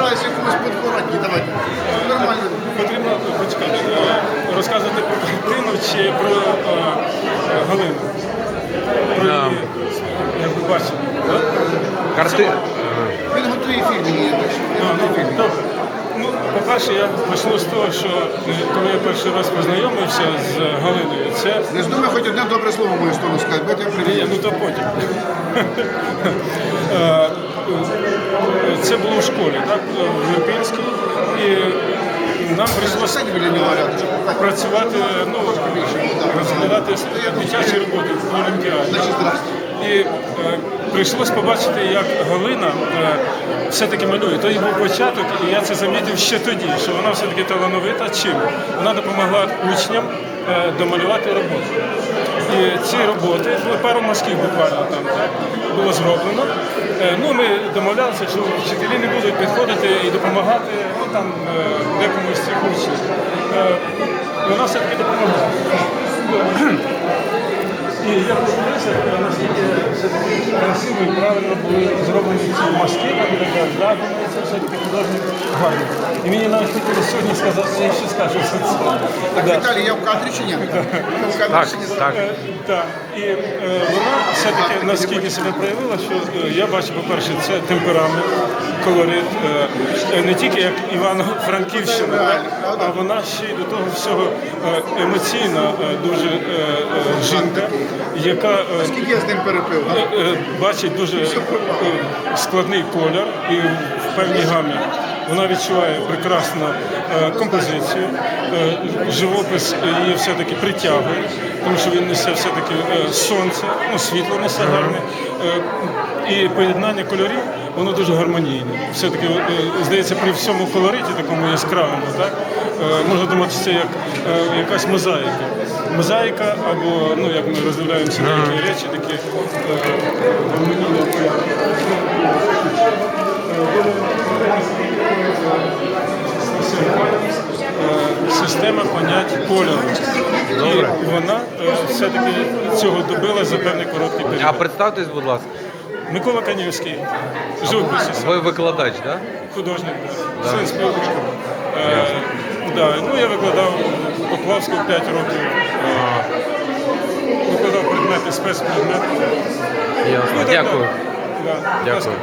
збираюся комусь подбирати, давайте. Нормально. Потрібно почекати, е, розказувати про картину чи про е, е, Галину. Про її, як ви бачите. Карти... Він готує так що він Ну, ну. Ну, по-перше, я почну з того, що коли я перший раз познайомився з Галиною, це Не здумай хоч одне добре слово мою сторону сказати, бо я привіт. ну то потім. Це було в школі, так, в Ірпінській. І нам прийшлося працювати, ну, розглядати дитячі роботи в Олімпіаді. І е, прийшлось побачити, як Галина е, все-таки малює. То її був початок, і я це замітив ще тоді, що вона все-таки талановита. Чим? Вона допомогла учням е, домалювати роботу. І ці роботи, ну, пару мазків буквально там так, було зроблено. Е, ну, ми домовлялися, що вчителі не будуть підходити і допомагати ну, там, декомусь ці курси. учнів. Е, вона все-таки допомогла. І я подивився, наскільки все-таки красиво і правильно були зроблені ці далі. Да, це все-таки художник гарний. І мені навіть хотіли сьогодні сказати, що я ще скажу за це. Так, Да. Віталій, я в кадрі чи ні? Я в кадрі Так, чи ні? так. Е, Так, і е, вона все-таки наскільки себе проявила, що е, я бачу, по-перше, це темперамент, колорит, е, е, не тільки як Івано-Франківщина, а вона ще й до того всього е, емоційна е, дуже е, жінка, яка е, Скільки я з ним перепив? е, е, бачить дуже складний колір і в певній гамі. Вона відчуває прекрасно е, композицію, е, живопис її все-таки притягує, тому що він несе все-таки е, сонце, ну, світло несе гарне. І поєднання кольорів воно дуже гармонійне. Все-таки здається, при всьому колориті, такому яскравому, так, можна думати, що це як якась мозаїка. Мозаїка або, ну як ми роздивляємося такі речі, такі гармонійні. Е, Система понять кольору. І вона е, все-таки цього добила за певний короткий А представтесь, будь ласка, Микола Канівський, живописець, ви викладач, так? художник, син спілки. Е, да, ну, я викладав у Поплавську 5 років. Е, викладав предмети, спецпредмети. Ясно. Ну, так Дякую. далі. Да. Дякую.